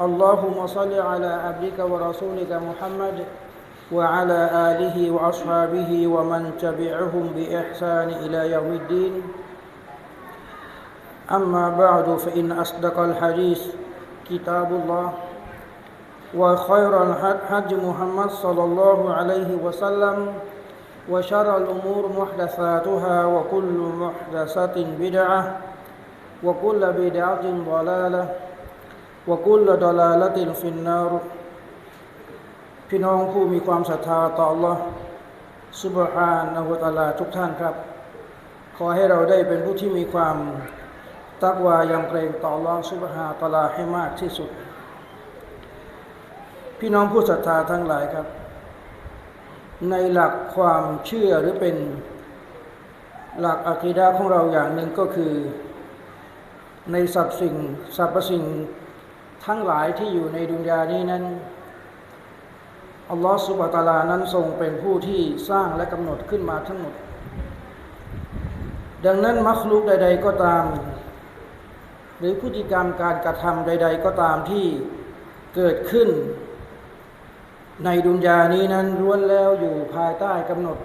اللهم صل على عبدك ورسولك محمد وعلى آله وأصحابه ومن تبعهم بإحسان إلى يوم الدين. أما بعد فإن أصدق الحديث كتاب الله وخير الحج محمد صلى الله عليه وسلم وشر الأمور محدثاتها وكل محدثة بدعة وكل بدعة ضلالة. وكل ضلالة في النار พี่น้องผู้มีความศรัทธาต่อ Allah สุบฮานะฮุตะลาทุกท่านครับ ขอให้เราได้เป็นผู้ที่มีความตักวายำเกรงต่อ Allah สุบฮาตะลาให้มากที่สุด พี่น้องผู้ศรัทธาทั้งหลายครับ ในหลักความเชื่อหรือเป็นหลักอะคีดาของเราอย่างหนึ่งก็คือ ในสรรพสิ่งสรรพสิ่ง ทั้งหลายที่อยู่ในดุนยานี้นั้นอัลลอฮฺสุบะตาลานั้นทรงเป็นผู้ที่สร้างและกำหนดขึ้นมาทั้งหมด ดังนั้นมัคลุกใด ๆก็ตาม หรือพฤติกรรมการกระทำใด ๆ ก็ตามที่เกิดขึ้น ในดุนยานี้นั้นล้วนแล้วอยู่ภายใต้กำหนด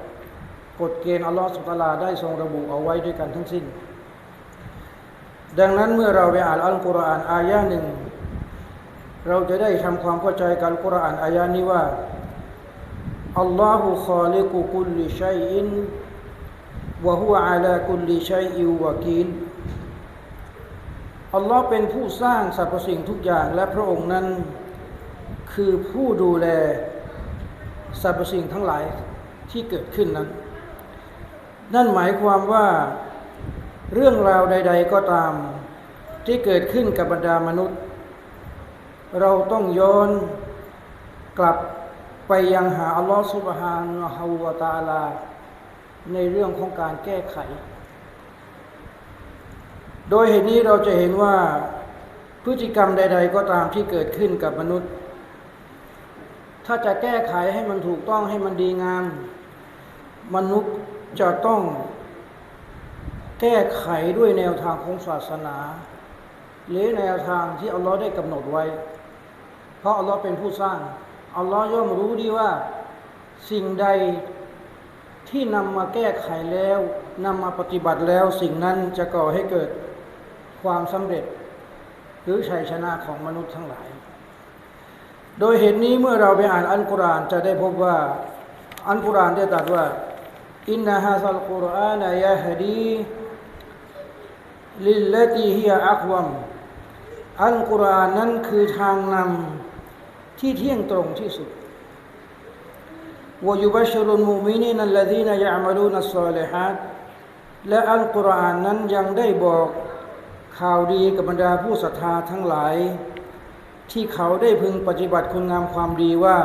กฎเกณฑ์อัลลอฮฺสุบตาลาได้ทรงระบุเอาไว้ด้วยกันทั้งสิ้น ดังนั้นเมื่อเราไปอ่านอัลกุรอานอายะหนึ่ง เราจะได้ทำความเข้าใจกับอัลกุรอานอายะนี้ว่าอัลลอฮฺขอลิกุคุลิชัยอินวะฮุอาลาคุลิชัยอิวะกีนอัลลอฮ์เป็นผู้สร้างสรรพสิ่งทุกอย่างและพระองค์นั้น คือผู้ดูแลสรรพสิ่งทั้งหลายที่เกิดขึ้นนั้น นั่นหมายความว่าเรื่องราวใด ๆ ก็ตามที่เกิดขึ้นกับบรรดามนุษย์ เราต้องย้อนกลับไปยังหาอัลลอฮฺสุบฮานะฮูวาตาลา ในเรื่องของการแก้ไข โดยเหตุนี้เราจะเห็นว่าพฤติกรรมใด ๆ ก็ตามที่เกิดขึ้นกับมนุษย์ ถ้าจะแก้ไขให้มันถูกต้องให้มันดีงาม มนุษย์จะต้องแก้ไขด้วยแนวทางของศาสนา หรือแนวทางที่อัลลอฮ์ได้กำหนดไว้ เพราะอัลลอฮ์เป็นผู้สร้างอัลลอฮ์ย่อมรู้ดีว่าสิ่งใดที่นำมาแก้ไขแล้วนำมาปฏิบัติแล้วสิ่งนั้นจะก่อให้เกิดความสำเร็จ หรือชัยชนะของมนุษย์ทั้งหลาย โดยเหตุนี้เมื่อเราไปอ่านอัลกุรอานจะได้พบว่าอัลกุรอานได้ตรัสว่าอินนาฮะซัลกุรอานยะฮดีลิลลตีฮิยอักวัม อัลกุรอานนั้นคือทางนำที่เที่ยงตรงที่สุดวยุบชรุนมุมินีนัลลดีนยะมาลูนัสซาลิฮัดและอัลกุรอานนั้นยังได้บอกข่าวดีกับบรรดาผู้ศรัทธาทั้งหลาย ที่เขาได้พึงปฏิบัติคุณงามความดีว่า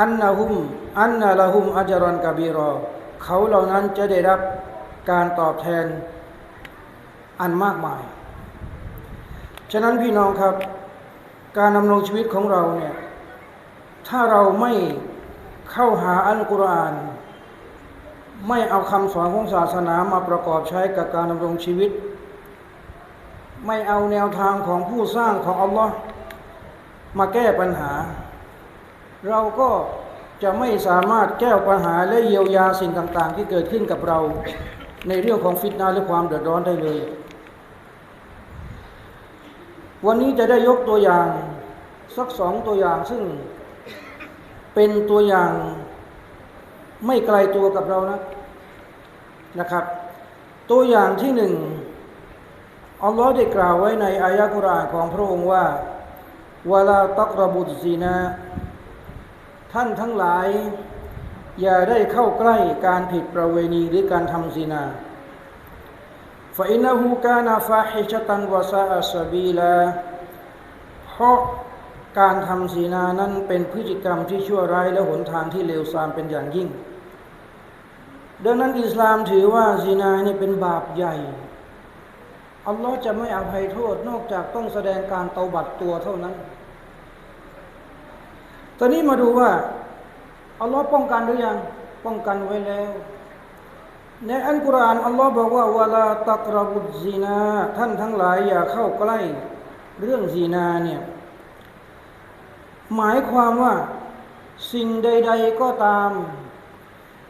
อันนาหุม อันนาละหุมอัจรอนกาบีรอ เขาเหล่านั้นจะได้รับการตอบแทนอันมากมาย ฉะนั้นพี่น้องครับ การดำรงชีวิตของเราเนี่ย ถ้าเราไม่เข้าหาอัลกุรอานไม่เอาคำสอนของศาสนามาประกอบใช้กับการดำรงชีวิต ไม่เอาแนวทางของผู้สร้างของอัลลอฮ์มาแก้ปัญหา เราก็จะไม่สามารถแก้ปัญหาและเยียวยาสิ่งต่าง ๆ ที่เกิดขึ้นกับเรา ในเรื่องของฟิตนาและความเดือดร้อนได้เลย วันนี้จะได้ยกตัวอย่างสักสองตัวอย่างซึ่งเป็นตัวอย่างไม่ไกลตัวกับเรานะนะครับ ตัวอย่างที่หนึ่งอัลลอฮ์ได้กล่าวไว้ในอายะกุรานของพระองค์ว่าวลาตักรบุตซีนะ ท่านทั้งหลาย อย่าได้เข้าใกล้การผิดประเวณีหรือการทำซีนา فإنه كان فاحشة وساء سبيلا เพราะ การทำศีนานั้นเป็นพฤติกรรมที่ชั่วร้ายและหนทางที่เลวทรามเป็นอย่างยิ่ง ดังนั้นอิสลามถือว่าศีนานี่เป็นบาปใหญ่ อัลลอฮ์จะไม่อภัยโทษ นอกจากต้องแสดงการเตาบัตตัวเท่านั้น ตอนนี้มาดูว่า อัลลอฮ์ป้องกันหรือยัง ป้องกันไว้แล้ว ในอัลกุรอานอัลลอฮ์บอกว่าวลาตักรบุซีนาท่านทั้งหลายอย่าเข้าใกล้เรื่องซีนาเนี่ยหมายความว่าสิ่งใด ๆก็ตาม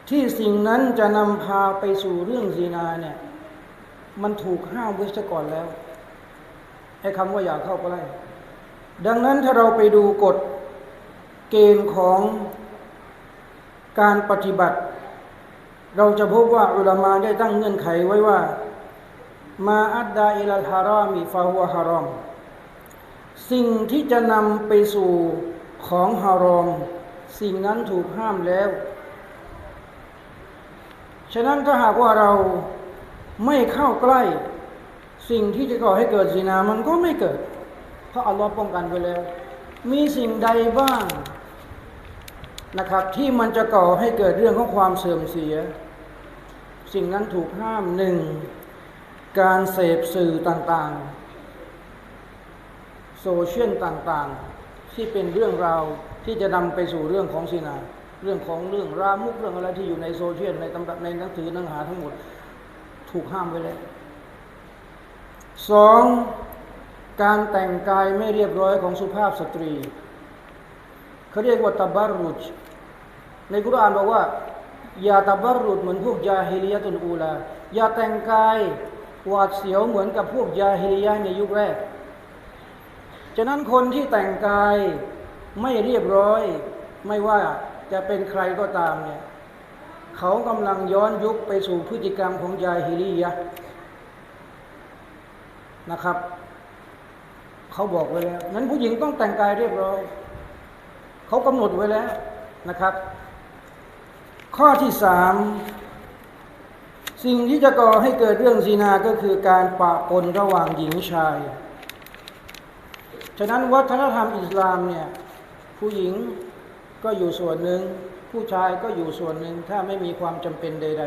ที่สิ่งนั้นจะนำพาไปสู่เรื่องซีนาเนี่ยมันถูกห้ามไว้ซะก่อนแล้วไอ้คำว่าอย่าเข้าใกล้ดังนั้นถ้าเราไปดูกฎเกณฑ์ของการปฏิบัติ เราจะพบว่าอุลามาได้ตั้งเงื่อนไขไว้ว่า มาอัดดาอิลฮารามีฟาหัวฮารอม สิ่งที่จะนำไปสู่ของฮารอม สิ่งนั้นถูกห้ามแล้ว ฉะนั้นถ้าหากว่าเราไม่เข้าใกล้ สิ่งที่จะก่อให้เกิดซินามันก็ไม่เกิด เพราะอัลลอฮ์ป้องกันไว้แล้ว มีสิ่งใดบ้าง นะครับที่มันจะก่อให้เกิดเรื่องของความเสื่อมเสีย สิ่งนั้นถูกห้ามหนึ่งการเสพสื่อต่างๆ โซเชียลต่างๆ ที่เป็นเรื่องราวที่จะนำไปสู่เรื่องของซินาเรื่องของเรื่องรามุกเรื่องอะไรที่อยู่ในโซเชียลในตำในหนังสือหนังหาทั้งหมดถูกห้ามไว้แล้วสองการแต่งกายไม่เรียบร้อยของสุภาพสตรี เขาเรียกว่าตบารุจในกุรอานบอกว่า อย่าตบบารุจเหมือนพวกยาฮิลียะตุนอูลาอย่าแต่งกายหวาดเสียวเหมือนกับพวกยาฮิลียะในยุคแรก ฉะนั้นคนที่แต่งกายไม่เรียบร้อย ไม่ว่าจะเป็นใครก็ตามเนี่ยเขากำลังย้อนยุคไปสู่พฤติกรรมของยาฮิลียะนะครับ เขาบอกไว้แล้วนั้นผู้หญิงต้องแต่งกายเรียบร้อย เขากำหนดไว้แล้วนะครับ ข้อที่สามสิ่งที่จะก่อให้เกิดเรื่องซีนาก็คือการปะปนระหว่างหญิงชาย ฉะนั้นวัฒนธรรมอิสลามเนี่ยผู้หญิงก็อยู่ส่วนหนึ่ง ผู้ชายก็อยู่ส่วนหนึ่งถ้าไม่มีความจำเป็นใด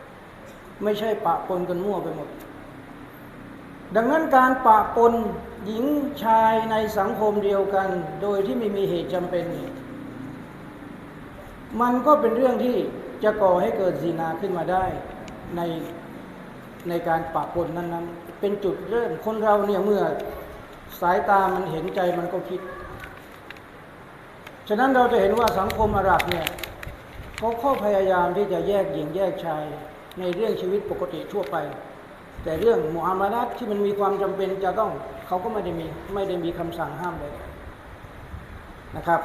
ๆ ไม่ใช่ปะปนกันมั่วไปหมด ดังนั้นการปะปน หญิงชายในสังคมเดียวกัน โดยที่ไม่มีเหตุจำเป็น มันก็เป็นเรื่องที่จะก่อให้เกิดซีนาขึ้นมาได้ในในการปะปนนั้นๆ เป็นจุดเริ่มคนเราเนี่ยเมื่อสายตามันเห็นใจมันก็คิด ฉะนั้นเราจะเห็นว่าสังคมอาหรับเนี่ยเขาข้อพยายามที่จะแยกหญิงแยกชายในเรื่องชีวิตปกติทั่วไป แต่เรื่องมุอามารัตที่มันมีความจำเป็นจะต้องเขาก็ไม่ได้มีไม่ได้มีคำสั่งห้ามเลยนะครับ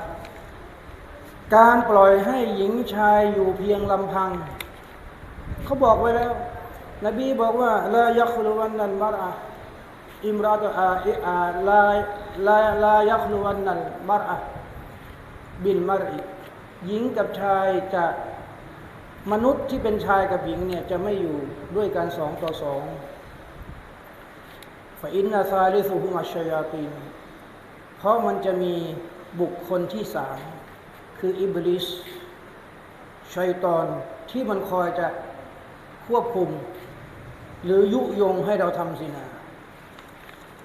การปล่อยให้หญิงชายอยู่เพียงลำพัง เขาบอกไว้แล้ว นบีบอกว่าลายัคลุวันนันมารอะอิมราตอาอาลาลาลายัคลุวันนันมารอะบินมารอิหญิงกับชายจะมนุษย์ที่เป็นชายกับหญิงเนี่ยจะไม่อยู่ด้วยกันสองต่อสอง ฟอินนาซาลิสุฮุมัชยาตีนเพราะมันจะมีบุคคลที่สามคืออิบลิสชัยตอนที่มันคอยจะควบคุม หรือยุยงให้เราทำสินา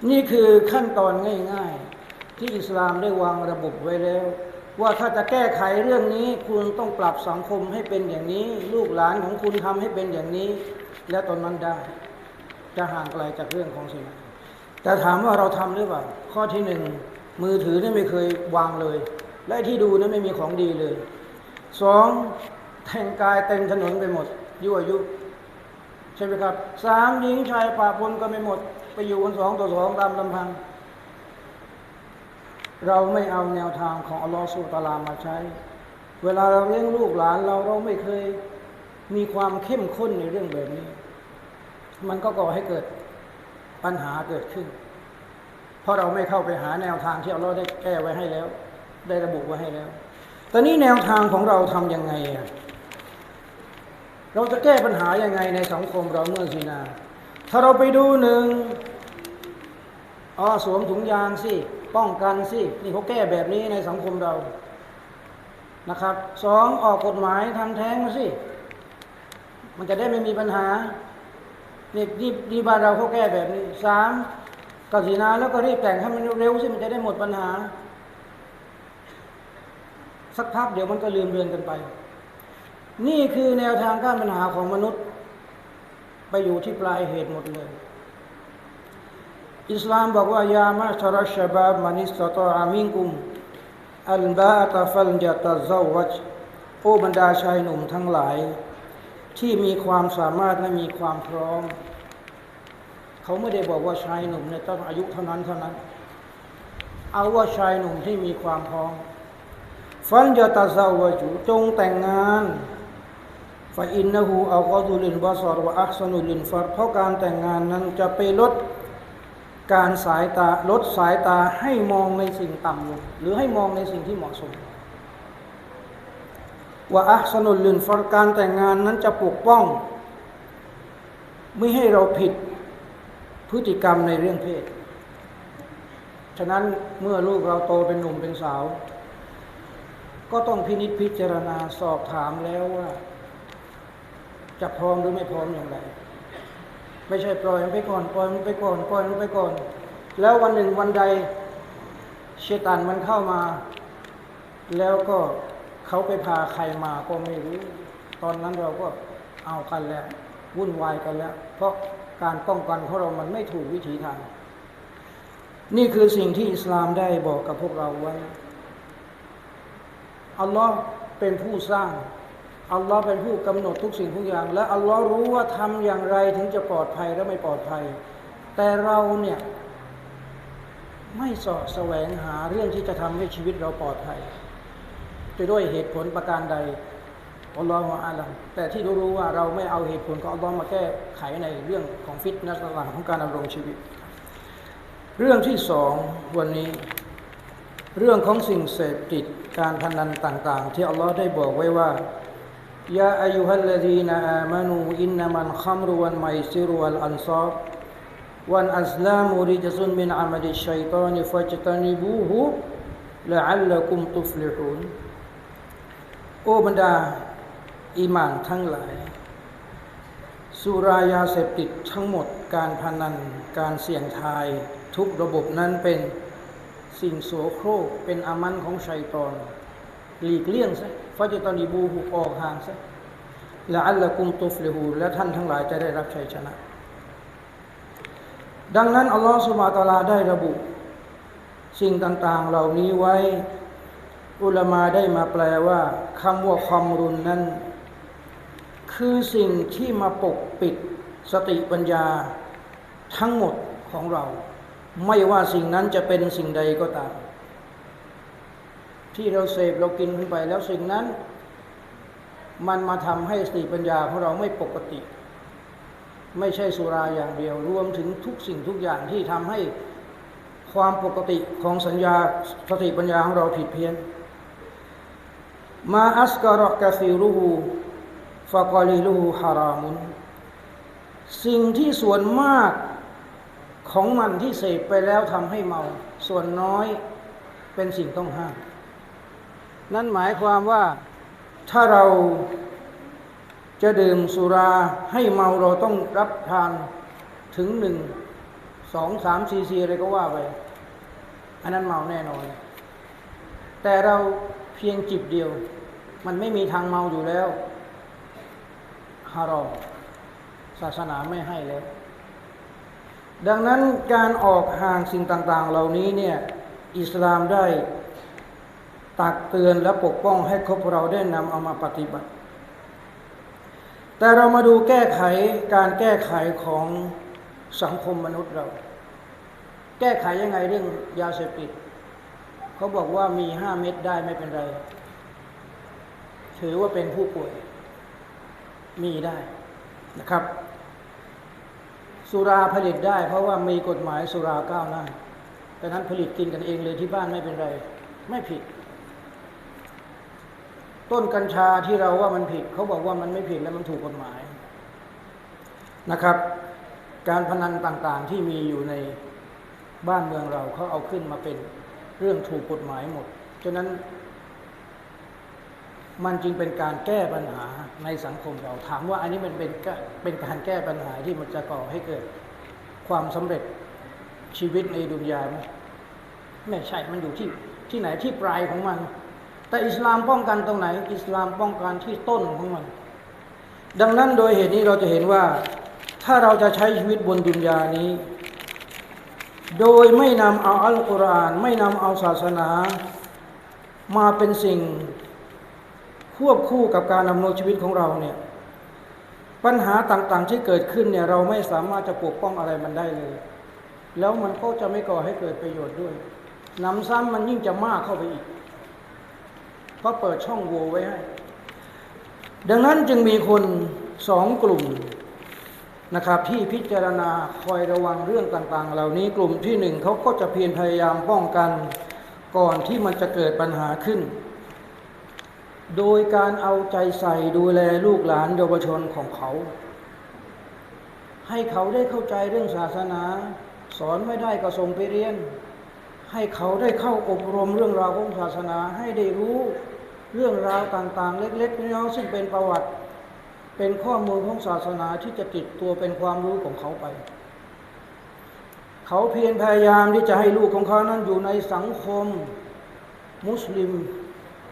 นี่คือขั้นตอนง่าย ๆ ที่อิสลามได้วางระบบไว้แล้ว ว่าถ้าจะแก้ไขเรื่องนี้ คุณต้องปรับสังคมให้เป็นอย่างนี้ ลูกหลานของคุณทำให้เป็นอย่างนี้ และตอนนั้นได้ จะห่างไกลจากเรื่องของสินา แต่ถามว่าเราทำหรือเปล่า ข้อที่หนึ่งมือถือนี่ไม่เคยวางเลย และที่ดูนั้นไม่มีของดีเลยสองแต่งกายเต็มถนนไปหมดยั่วยุใช่ไหมครับสามหญิงชายป่าปนก็ไม่หมด ไปอยู่กันสองต่อสองตามลำพัง เราไม่เอาแนวทางของอัลลอฮฺสุตาลามาใช้ เวลาเราเลี้ยงลูกหลานเราเราไม่เคยมีความเข้มข้นในเรื่องแบบนี้ มันก็ก่อให้เกิด ปัญหาเกิดขึ้น เพราะเราไม่เข้าไปหาแนวทางที่อัลลอฮฺได้แก้ไว้ให้แล้ว ได้ระบุไว้ให้แล้ว ตอนนี้แนวทางของเราทำยังไงอะเราจะแก้ปัญหายังไงในสังคมเราเมื่อซีนา ถ้าเราไปดูหนึ่งอ๋อสวมถุงยางสิ ป้องกันสิ นี่เขาแก้แบบนี้ในสังคมเรา นะครับ สองออกกฎหมายทำแท้งมาสิ มันจะได้ไม่มีปัญหา นี่นี่นี่บ้านเราเขาแก้แบบนี้สามกสินาแล้วก็รีบแต่งให้มันเร็วสิมันจะได้หมดปัญหา สักพักเดี๋ยวมันก็ลืมเลือนกันไป นี่คือแนวทางการปัญหาของมนุษย์ ไปอยู่ที่ปลายเหตุหมดเลยอิสลามบอกว่ายามาชรชบาบมานิสตออามิงกุมอัลบาตฟัลยาตาซาวัจโอบรรดาชายหนุ่มทั้งหลาย ที่มีความสามารถและมีความพร้อม เขาไม่ได้บอกว่าชายหนุ่มเนี่ยต้องอายุเท่านั้นเท่านั้น เอาว่าชายหนุ่มที่มีความพร้อม ฟันยาตาเซาวะจูจงแต่งงานฟาอินนะฮูอัลกอดุลินบาสอรวะอักซนุลินฟัดเพราะการแต่งงานนั้นจะไปลดการสายตาลดสายตาให้มองในสิ่งต่ำลงหรือให้มองในสิ่งที่เหมาะสม ว่าอักซนุลินฟัดการแต่งงานนั้นจะปกป้อง ไม่ให้เราผิดพฤติกรรมในเรื่องเพศ ฉะนั้นเมื่อลูกเราโตเป็นหนุ่มเป็นสาว ก็ต้องพินิจพิจารณาสอบถามแล้วว่า จะพร้อมหรือไม่พร้อมอย่างไร ไม่ใช่ปล่อยมันไปก่อนปล่อยมันไปก่อนปล่อยมันไปก่อน แล้ววันหนึ่งวันใดเชตันมันเข้ามา แล้วก็ เขาไปพาใครมาก็ไม่รู้ ตอนนั้นเราก็เอากันแล้ววุ่นวายกันแล้ว เพราะการป้องกันของเรามันไม่ถูกวิธีทาง นี่คือสิ่งที่อิสลามได้บอกกับพวกเราไว้ อัลลอฮ์เป็นผู้สร้าง อัลลอฮ์เป็นผู้กำหนดทุกสิ่งทุกอย่าง และอัลลอฮ์รู้ว่าทำอย่างไรถึงจะปลอดภัยและไม่ปลอดภัย แต่เราเนี่ยไม่สอดแสวงหาเรื่องที่จะทำให้ชีวิตเราปลอดภัย จะด้วยเหตุผลประการใดอัลลอฮฺอาลัมแต่ที่รู้ว่าเราไม่เอาเหตุผลของอัลลอฮ์มาแก้ไขในเรื่องของฟิตนัสหลังของการดำรงชีวิต เรื่องที่สองวันนี้ เรื่องของสิ่งเสพติดการพนันต่าง ๆ ที่อัลลอฮ์ได้บอกไว้ว่ายาอายุฮัลลดีนอามานูอินนามันขัมรุวันไมซิรุวัลอันซอบวันอัสลามุริจซุนมินอามัดิชัยตานิฟัจตานิบูฮุละอัลละกุมตุฟลิฮูน โอบรรดา อีหมานทั้งหลาย สุรายาเสพติดทั้งหมดการพนัน การเสี่ยงทาย ทุกระบบนั้นเป็นสิ่งโสโครกเป็นอามันของชัยตอน หลีกเลี่ยงซะฟาจะตอนีบูหูออกห่างซะและอัลละกุมตุฟลิฮูและท่านทั้งหลายจะได้รับชัยชนะ ดังนั้น อัลลอฮฺสุบาตาลาได้ระบุ สิ่งต่าง ๆ เหล่านี้ไว้ อุลามาได้มาแปลว่าคำว่าความรุนนั้น คือสิ่งที่มาปกปิดสติปัญญาทั้งหมดของเรา ไม่ว่าสิ่งนั้นจะเป็นสิ่งใดก็ตาม ที่เราเสพเรากินขึ้นไปแล้วสิ่งนั้น มันมาทำให้สติปัญญาของเราไม่ปกติ ไม่ใช่สุราอย่างเดียว รวมถึงทุกสิ่งทุกอย่างที่ทำให้ความปกติของสัญญาสติปัญญาของเราผิดเพี้ยน มาอัสกรกะซีรูฮูฟะกอลีลูฮูฮารามุนสิ่งที่ส่วนมากของมันที่เสพไปแล้วทำให้เมา ส่วนน้อยเป็นสิ่งต้องห้าม นั่นหมายความว่าถ้าเราจะดื่มสุราให้เมาเราต้องรับทานถึงหนึ่งสองสามซีซีอะไรก็ว่าไป อันนั้นเมาแน่นอน แต่เรา เพียงจิบเดียว มันไม่มีทางเมาอยู่แล้วฮารอมศาสนาไม่ให้แล้ว ดังนั้นการออกห่างสิ่งต่าง ๆ เหล่านี้เนี่ยอิสลามได้ตักเตือนและปกป้องให้ครบเราได้นำเอามาปฏิบัติ แต่เรามาดูแก้ไขการแก้ไขของสังคมมนุษย์เรา แก้ไขยังไงเรื่องยาเสพติด เขาบอกว่ามีห้าเม็ดได้ไม่เป็นไร ถือว่าเป็นผู้ป่วย มีได้นะครับ สุราผลิตได้ เพราะว่ามีกฎหมายสุราก้าวหน้าดังนั้นผลิตกินกันเองเลยที่บ้านไม่เป็นไร ไม่ผิด ต้นกัญชาที่เราว่ามันผิด เขาบอกว่ามันไม่ผิดและมันถูกกฎหมายนะครับ การพนันต่างๆที่มีอยู่ในบ้านเมืองเราเขาเอาขึ้นมาเป็น เรื่องถูกกฎหมายหมด ฉะนั้น มันจึงเป็นการแก้ปัญหาในสังคมเราถามว่าอันนี้มันเป็นเป็นการแก้ปัญหาที่มันจะก่อให้เกิด ความสำเร็จชีวิตในดุนยาไหมไม่ใช่มันอยู่ที่ที่ไหนที่ปลายของมัน แต่อิสลามป้องกันตรงไหน อิสลามป้องกันที่ต้นของมัน ดังนั้นโดยเหตุนี้เราจะเห็นว่า ถ้าเราจะใช้ชีวิตบนดุนยานี้ โดยไม่นำเอาอัลกุรอานไม่นำเอาศาสนา มาเป็นสิ่งควบคู่กับการดำเนินชีวิตของเราเนี่ยปัญหาต่างๆที่เกิดขึ้นเนี่ยเราไม่สามารถจะปกป้องอะไรมันได้เลย แล้วมันก็จะไม่ก่อให้เกิดประโยชน์ด้วยนำซ้ำมันยิ่งจะมากเข้าไปอีกเพราะเปิดช่องโหว่ไว้ให้ ดังนั้นจึงมีคนสองกลุ่ม นะครับที่พิจารณาคอยระวังเรื่องต่างๆ เหล่านี้กลุ่มที่หนึ่งเขาก็จะเพียรพยายามป้องกันก่อนที่มันจะเกิดปัญหาขึ้น โดยการเอาใจใส่ดูแลลูกหลานเยาวชนของเขา ให้เขาได้เข้าใจเรื่องศาสนา สอนไม่ได้ก็ส่งไปเรียน ให้เขาได้เข้าอบรมเรื่องราวของศาสนาให้ได้รู้เรื่องราวต่างๆ เล็กๆน้อยๆซึ่งเป็นประวัติ เป็นข้อมูลของศาสนาที่จะติดตัวเป็นความรู้ของเขาไป เขาเพียรพยายามที่จะให้ลูกของเขานั้นอยู่ในสังคมมุสลิม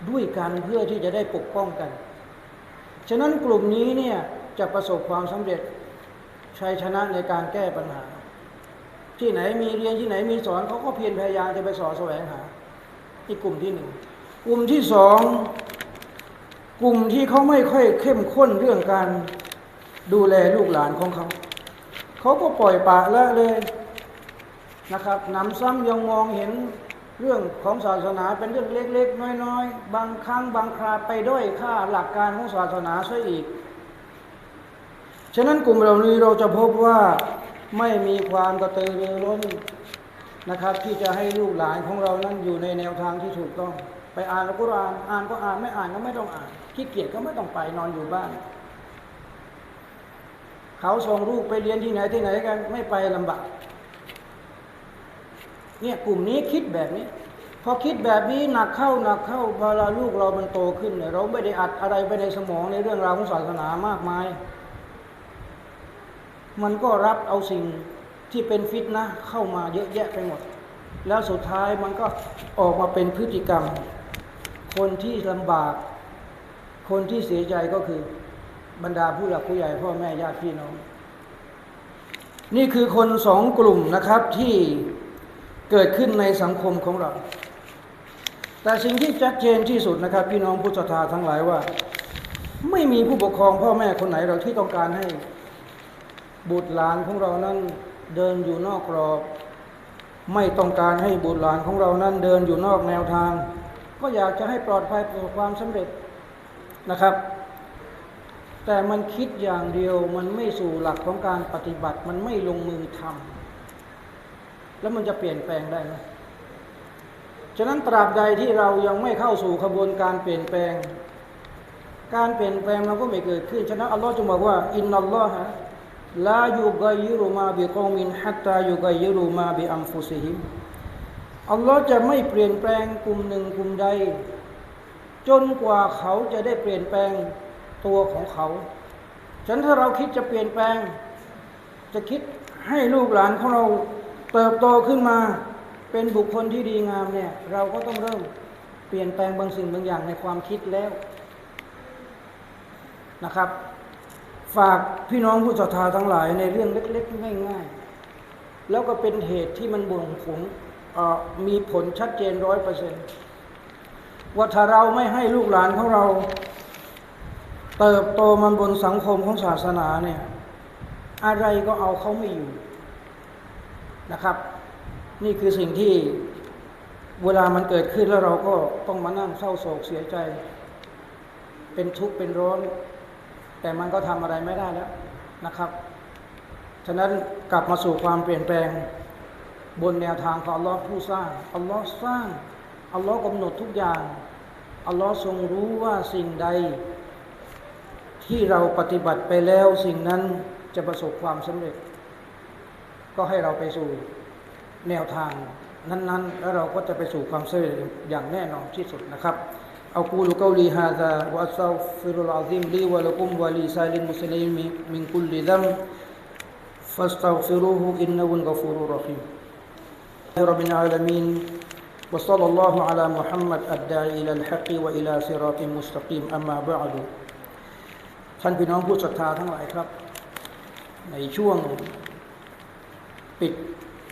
ด้วยกันเพื่อที่จะได้ปกป้องกัน ฉะนั้นกลุ่มนี้เนี่ยจะประสบความสำเร็จชัยชนะในการแก้ปัญหา ที่ไหนมีเรียนที่ไหนมีสอนเขาก็เพียรพยายามจะไปสอนแสวงหาที่กลุ่มที่หนึ่ง กลุ่มที่สอง กลุ่มที่เขาไม่ค่อยเข้มข้นเรื่องการดูแลลูกหลานของเขาเขาก็ปล่อยปะละเลยนะครับนำซ้ำยังมองเห็นเรื่องของศาสนาเป็นเรื่องเล็ก ๆ น้อย ๆ บางครั้งบางคราไปด้อยค่าหลักการของศาสนาซะอีก ฉะนั้นกลุ่มเหล่านี้เราจะพบว่าไม่มีความกระตือรือร้นนะครับ ที่จะให้ลูกหลานของเรานั้นอยู่ในแนวทางที่ถูกต้อง ไปอ่านอัลกุรอานอ่านก็อ่านไม่อ่านก็ไม่ต้องอ่านขี้เกียจก็ไม่ต้องไปนอนอยู่บ้าน เขาส่งลูกไปเรียนที่ไหนที่ไหนกันไม่ไปลำบากเนี่ยกลุ่มนี้คิดแบบนี้ พอคิดแบบนี้หนักเข้าหนักเข้าเวลาลูกเรามันโตขึ้นเนี่ยเราไม่ได้อัดอะไรไปในสมองในเรื่องราวของศาสนามากมาย มันก็รับเอาสิ่งที่เป็นฟิตนะเข้ามาเยอะแยะไปหมด แล้วสุดท้ายมันก็ออกมาเป็นพฤติกรรม คนที่ลำบาก คนที่เสียใจก็คือบรรดาผู้หลักผู้ใหญ่พ่อแม่ญาติพี่น้อง นี่คือคนสองกลุ่มนะครับที่เกิดขึ้นในสังคมของเรา แต่สิ่งที่ชัดเจนที่สุดนะครับ พี่น้องผู้ศรัทธาทั้งหลายว่า ไม่มีผู้ปกครองพ่อแม่คนไหนเราที่ต้องการให้บุตรหลานของเรานั้นเดินอยู่นอกกรอบ ไม่ต้องการให้บุตรหลานของเรานั้นเดินอยู่นอกแนวทาง ก็อยากจะให้ปลอดภัยประสบความสำเร็จนะครับ แต่มันคิดอย่างเดียวมันไม่สู่หลักของการปฏิบัติมันไม่ลงมือทำแล้วมันจะเปลี่ยนแปลงได้ไหมฉะนั้นตราบใดที่เรายังไม่เข้าสู่ขบวนการเปลี่ยนแปลง การเปลี่ยนแปลงเราก็ไม่เกิดขึ้น ฉะนั้นอัลลอฮ์จึงบอกว่า อินนัลลอฮะลายุกยิรุมาบิกอมินฮัตตายุกยิรุมาบิอัมฟุซิฮิม อัลลอฮ์จะไม่เปลี่ยนแปลงกลุ่มหนึ่งกลุ่มใด จนกว่าเขาจะได้เปลี่ยนแปลงตัวของเขา ฉะนั้นถ้าเราคิดจะเปลี่ยนแปลง จะคิดให้ลูกหลานของเราเติบโตขึ้นมาเป็นบุคคลที่ดีงามเนี่ย เราก็ต้องเริ่มเปลี่ยนแปลงบางสิ่งบางอย่างในความคิดแล้วนะครับ ฝากพี่น้องผู้ศรัทธาทั้งหลายในเรื่องเล็ก ๆ ง่าย ๆ แล้วก็เป็นเหตุที่มันบ่งผล มีผลชัดเจนร้อยเปอร์เซ็นต์ว่าถ้าเราไม่ให้ลูกหลานของเรา เติบโตมันบนสังคมของศาสนาเนี่ย อะไรก็เอาเขาไม่อยู่นะครับ นี่คือสิ่งที่เวลามันเกิดขึ้นแล้วเราก็ต้องมานั่งเศร้าโศกเสียใจ เป็นทุกข์เป็นร้อน แต่มันก็ทำอะไรไม่ได้แล้วนะครับ ฉะนั้นกลับมาสู่ความเปลี่ยนแปลง บนแนวทางของอัลลอฮ์ผู้สร้างอัลลอฮ์สร้างอัลลอฮ์กำหนดทุกอย่างอัลลอฮ์ทรงรู้ว่าสิ่งใด ที่เราปฏิบัติไปแล้วสิ่งนั้นจะประสบความสำเร็จ ก็ให้เราไปสู่ แนวทางนั้น ๆ แล้วเราก็จะไปสู่ความสำเร็จอย่างแน่นอนที่สุดนะครับเอากูลูกาลีฮาซาวะอัสซัฟิรุลอาซิมลีวะลักุมวะลีซาลินมุสลิมมินคุลลิดัม فاستغفروه إنه الغفور الرحيم رب العالمين وصلى الله على محمد الداعي إلى الحق وإلى صراط مستقيم أما بعد ท่านพี่น้องผู้ศรัทธาทั้งหลายครับ ในช่วงปิด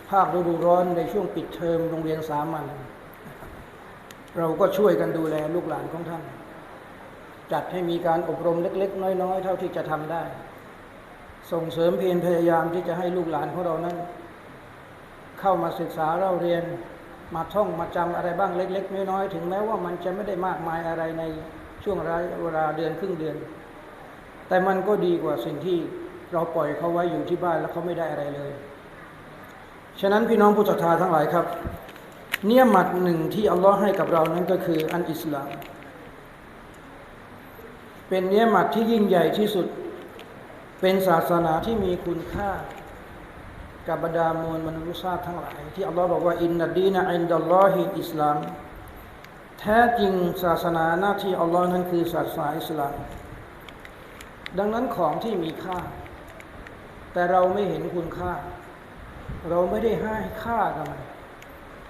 ภาคฤดูร้อนในช่วงปิดเทอมโรงเรียนสามัญเราก็ช่วยกันดูแลลูกหลานของท่าน จัดให้มีการอบรมเล็ก ๆ น้อย ๆ เท่าที่จะทำได้ ส่งเสริมเพียรพยายามที่จะให้ลูกหลานของเรานั้น เข้ามาศึกษาเราเรียนมาท่องมาจำอะไรบ้างเล็ก ๆ น้อยๆถึงแม้ว่ามันจะไม่ได้มากมายอะไรในช่วงระยะเวลาเดือนครึ่งเดือน แต่มันก็ดีกว่าสิ่งที่เราปล่อยเขาไว้อยู่ที่บ้านแล้วเขาไม่ได้อะไรเลย ฉะนั้นพี่น้องผู้ศรัทธาทั้งหลายครับ เนียมัดหนึ่งที่อัลลอฮ์ให้กับเรานั้นก็คืออันอิสลาม เป็นเนียมัดที่ยิ่งใหญ่ที่สุด เป็นศาสนาที่มีคุณค่า กับบรรดามวลมนุษยชาติทั้งหลาย ที่อัลลอฮ์บอกว่าอินนัดดีนะอินดัลลอฮิอิสลามแท้จริงศาสนาหน้าที่อัลลอฮ์นั้นคือศาสนาอิสลาม ดังนั้นของที่มีค่า แต่เราไม่เห็นคุณค่า เราไม่ได้ให้ค่ากับมัน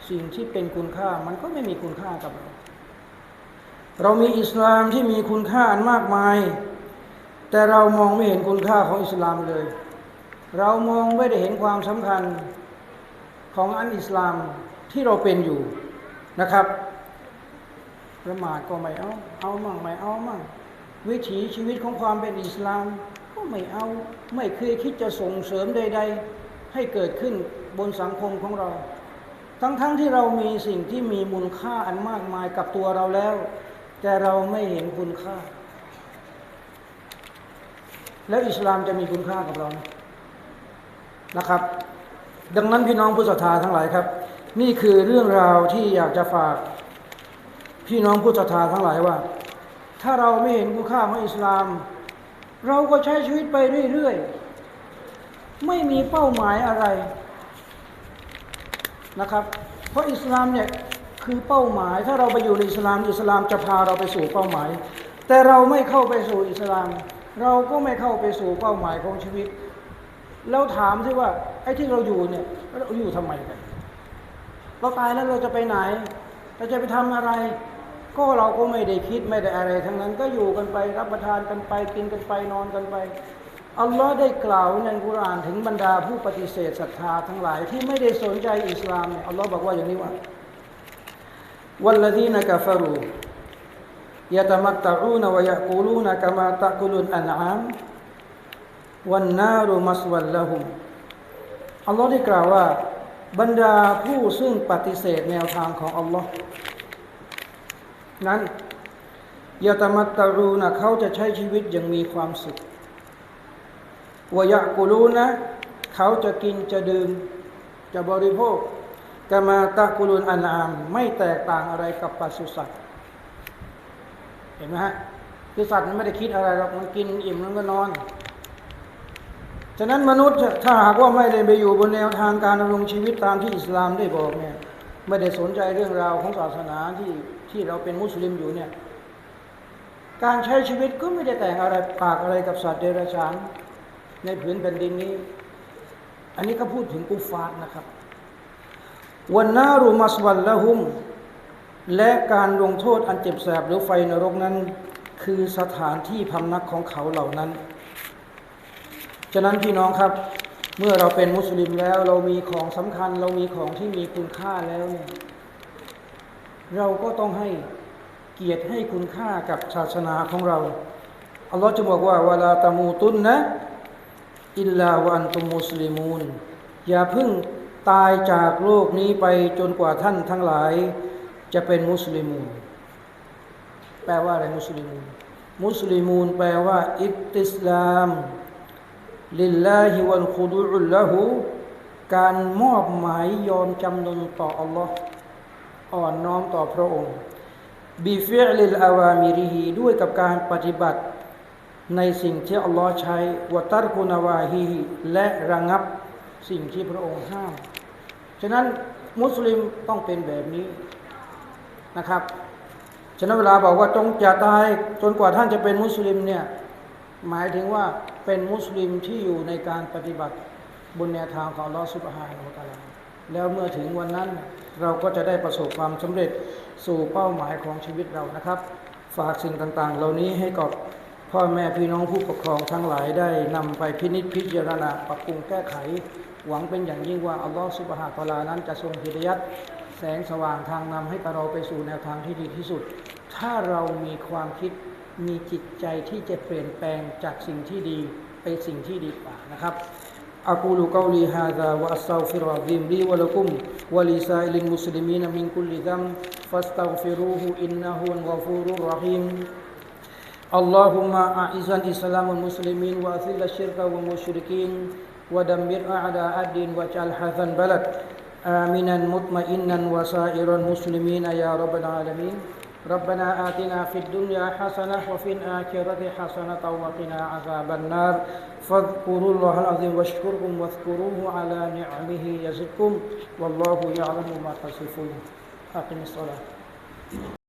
สิ่งที่เป็นคุณค่ามันก็ไม่มีคุณค่ากับเรา เรามีอิสลามที่มีคุณค่าอันมากมาย แต่เรามองไม่เห็นคุณค่าของอิสลามเลย เรามองไม่ได้เห็นความสำคัญของอันอิสลามที่เราเป็นอยู่นะครับประมาทก็ไม่เอา เอามั่งไม่เอามั่งวิถีชีวิตของความเป็นอิสลาม ก็ไม่เอาไม่เคยคิดจะส่งเสริมใด ๆ ให้เกิดขึ้นบนสังคมของเรา ทั้งๆทที่เรามีสิ่งที่มีมูลค่าอันมากมายกับตัวเราแล้ว แต่เราไม่เห็นคุณค่า แล้วอิสลามจะมีคุณค่ากับเราไหม นะครับ ดังนั้นพี่น้องผู้ศรัทธาทั้งหลายครับ นี่คือเรื่องราวที่อยากจะฝากพี่น้องผู้ศรัทธาทั้งหลายว่า ถ้าเราไม่เห็นคุณค่าของอิสลาม เราก็ใช้ชีวิตไปเรื่อยๆ ไม่มีเป้าหมายอะไรนะครับ เพราะอิสลามเนี่ยคือเป้าหมาย ถ้าเราไปอยู่ในอิสลามอิสลามจะพาเราไปสู่เป้าหมาย แต่เราไม่เข้าไปสู่อิสลาม เราก็ไม่เข้าไปสู่เป้าหมายของชีวิต แล้วถามที่ว่าไอ้ที่เราอยู่เนี่ยเราอยู่ทำไมกันเราตายแล้วเราจะไปไหน เราจะไปทำอะไร ก็เราก็ไม่ได้คิดไม่ได้อะไร ทั้งนั้นก็อยู่กันไปรับประทานกันไปกินกันไปนอนกันไปอัลลอฮ์ได้กล่าวในกุรานถึงบรรดาผู้ปฏิเสธศรัทธาทั้งหลายที่ไม่ได้สนใจอิสลามเนี่ยอัลลอฮ์บอกว่าอย่างนี้ว่าวัลลดีนกฟรูยะตมัตตะอูนวะยะกูลูนกะมาตะกุลุนอันอาม วันนารุมัสวัลละหุมอัลลอฮ์ได้กล่าวว่า บรรดาผู้ซึ่งปฏิเสธแนวทางของอัลลอฮ์นั้นยะตมัตตะรูนะเขาจะใช้ชีวิตอย่างมีความสุขวยะกุลูนะ เขาจะกินจะดื่ม จะบริโภคกามาตะกุลุนอันามไม่แตกต่างอะไรกับปศุสัตว์ เห็นไหมฮะคือสัตว์มันไม่ได้คิดอะไรหรอกมันกินอิ่มแล้วก็นอน ฉะนั้นมนุษย์ถ้าหากว่าไม่ได้ไปอยู่บนแนวทางการดำรงชีวิตตามที่อิสลามได้บอกเนี่ยไม่ได้สนใจเรื่องราวของศาสนาที่ที่เราเป็นมุสลิมอยู่เนี่ยการใช้ชีวิตก็ไม่ได้แต่งอะไรปากอะไรกับสัตว์เดรัจฉานในผืนแผ่นดินนี้ อันนี้ก็พูดถึงกุฟาร์นะครับวันนารุมัสวัลละหุม และการลงโทษอันเจ็บแสบหรือไฟนรกนั้น คือสถานที่พำนักของเขาเหล่านั้น ฉะนั้นพี่น้องครับ เมื่อเราเป็นมุสลิมแล้ว เรามีของสำคัญ เรามีของที่มีคุณค่าแล้วเนี่ยเราก็ต้องให้เกียรติให้คุณค่ากับศาสนาของเราอัลลอฮ์จะบอกว่าวลาตามูตุนนะอิลลาวันตุมุสลิมูนอย่าพิ่งตายจากโลกนี้ไปจนกว่าท่านทั้งหลาย จะเป็นมุสลิมูนแปลว่าอะไรมุสลิมูนมุสลิมูนแปลว่า อิติสลาม ลิลลาฮิวัลคุดูอุลละหูการมอบหมายยอมจำนนต่ออัลลอฮ์อ่อนน้อมต่อพระองค์บีฟิอลิลอาวามิริฮีด้วยกับการปฏิบัติ ในสิ่งที่อัลลอฮ์ใช้วตัรกุนาวาฮีและระงับสิ่งที่พระองค์ห้าม ฉะนั้นมุสลิมต้องเป็นแบบนี้นะครับ ฉะนั้นเวลาบอกว่าจงจะตายจนกว่าท่านจะเป็นมุสลิมเนี่ย หมายถึงว่าเป็นมุสลิมที่อยู่ในการปฏิบัติบนแนวทางของลอสุบฮานะฮูวะตาลาแล้วเมื่อถึงวันนั้นเราก็จะได้ประสบความสำเร็จสู่เป้าหมายของชีวิตเรานะครับ ฝากสิ่งต่างๆ เหล่านี้ให้กับพ่อแม่พี่น้องผู้ปกครองทั้งหลายได้นำไปพินิจพิจารณาปรับปรุงแก้ไข หวังเป็นอย่างยิ่งว่าอัลลอฮฺสุบฮานะฮะตะอาลานั้นจะทรงฮิดยัดแสงสว่างทางนำให้เราไปสู่แนวทางที่ดีที่สุด ถ้าเรามีความคิด มีจิตใจที่จะเปลี่ยนแปลงจากสิ่งที่ดีไปสิ่งที่ดีกว่านะครับ أقول قولي هذا وأستغفر العظيم لي ولكم ولسائر المسلمين من كل ذنب فاستغفروه إنه الغفور الرحيم اللهم أعز الإسلام والمسلمين وأذل الشرك والمشركين ودمر أعداء الدين واجعل هذا البلد آمنا مطمئنا وسائر المسلمين يا رب العالمين ربنا آتنا في الدنيا حسنة وفي الآخرة حسنة وقنا عذاب النار. فاذكروا الله العظيم واشكركم واذكروه على نعمه يزدكم والله يعلم ما تصفون. أقم الصلاة.